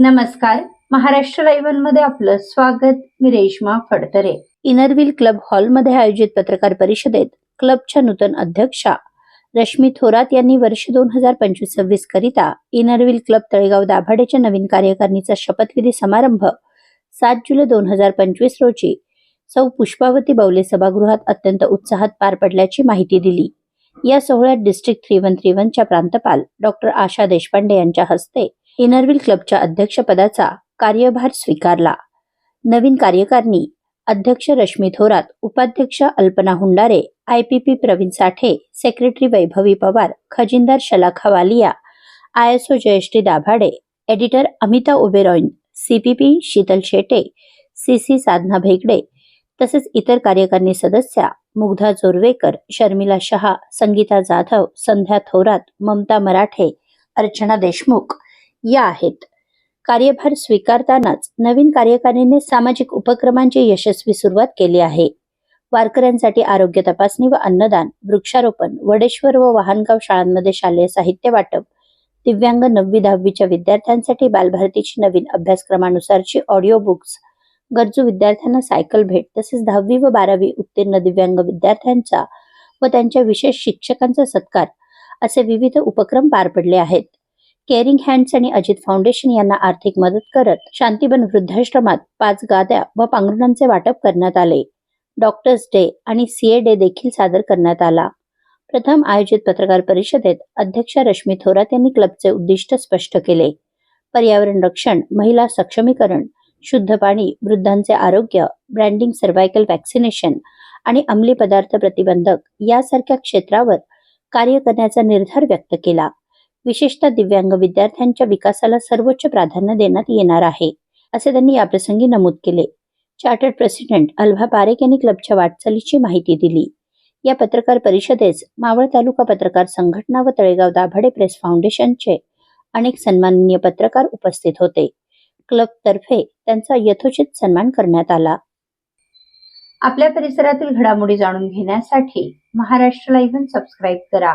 नमस्कार. महाराष्ट्र लाईव्हमध्ये आपलं स्वागत. मी Reshma Phadtare. Inner wheel club हॉलमध्ये आयोजित पत्रकार परिषदेत क्लबच्या नूतन अध्यक्षा रश्मी थोरात यांनी वर्ष दोन हजार पंचवीस सव्वीस करिता इनरविल क्लब तळेगाव दाभाडेच्या नवीन कार्यकारिणीचा शपथविधी समारंभ सात जुलै दोन हजार पंचवीस रोजी सौ पुष्पावती बवले सभागृहात अत्यंत उत्साहात पार पडल्याची माहिती दिली. या सोहळ्यात डिस्ट्रिक्ट थ्री वन थ्री वनच्या प्रांतपाल डॉक्टर आशा देशपांडे यांच्या हस्ते इनरविल क्लबच्या अध्यक्षपदाचा कार्यभार स्वीकारला. नवीन कार्यकारिणी अध्यक्ष रश्मी थोरात उपाध्यक्ष अल्पना हुंडारे आयपीपी प्रवीण साठे सेक्रेटरी वैभवी पवार खजिनदार शलाखा वालिया आयएसओ जयश्री दाभाडे एडिटर अमिता ओबेरॉइन सीपीपी शीतल शेटे सीसी साधना भेगडे तसेच इतर कार्यकारिणी सदस्या मुग्धा जोरवेकर शर्मिला शहा संगीता जाधव संध्या थोरात ममता मराठे अर्चना देशमुख या आहेत. कार्यभार स्वीकारतानाच नवीन कार्यकारिणीने सामाजिक उपक्रमांची यशस्वी सुरुवात केली आहे. वारकऱ्यांसाठी आरोग्य तपासणी व अन्नदान वृक्षारोपण वडेश्वर व वाहनगाव शाळांमध्ये शालेय साहित्य वाटप दिव्यांग नववी दहावीच्या विद्यार्थ्यांसाठी बालभारतीची नवीन अभ्यासक्रमानुसारची ऑडिओ बुक्स गरजू विद्यार्थ्यांना सायकल भेट तसेच दहावी व बारावी उत्तीर्ण दिव्यांग विद्यार्थ्यांचा व त्यांच्या विशेष शिक्षकांचा सत्कार असे विविध उपक्रम पार पडले आहेत. केअरिंग हँड्स आणि अजित फाउंडेशन यांना आर्थिक मदत करत शांतीबन वृद्धाश्रमात पाच गाद्या व पांघरुणांचे वाटप करण्यात आले. डॉक्टर्स डे आणि सीए डे देखील सादर करण्यात आला. प्रथम आयोजित पत्रकार परिषदेत अध्यक्ष रश्मी थोरात यांनी क्लबचे उद्दिष्ट स्पष्ट केले. पर्यावरण रक्षण महिला सक्षमीकरण शुद्ध पाणी वृद्धांचे आरोग्य ब्रँडिंग सर्वायकल वॅक्सिनेशन आणि अंमली पदार्थ प्रतिबंधक यासारख्या क्षेत्रावर कार्य करण्याचा निर्धार व्यक्त केला. विशेषतः दिव्यांग विद्यार्थ्यांच्या विकासाला सर्वोच्च प्राधान्य देण्यात येणार आहे असे त्यांनी याप्रसंगी नमूद केले. चार्टर्ड प्रेसिडेंट अल्भा पारेख यांनी क्लबच्या वाटचालीची माहिती दिली. या पत्रकार परिषदेस मावळ तालुका पत्रकार संघटना व तळेगाव दाभाडे प्रेस फाउंडेशनचे अनेक सन्माननीय पत्रकार उपस्थित होते. क्लबतर्फे त्यांचा यथोचित सन्मान करण्यात आला. आपल्या परिसरातील घडामोडी जाणून घेण्यासाठी महाराष्ट्र लाईव्ह सबस्क्राईब करा.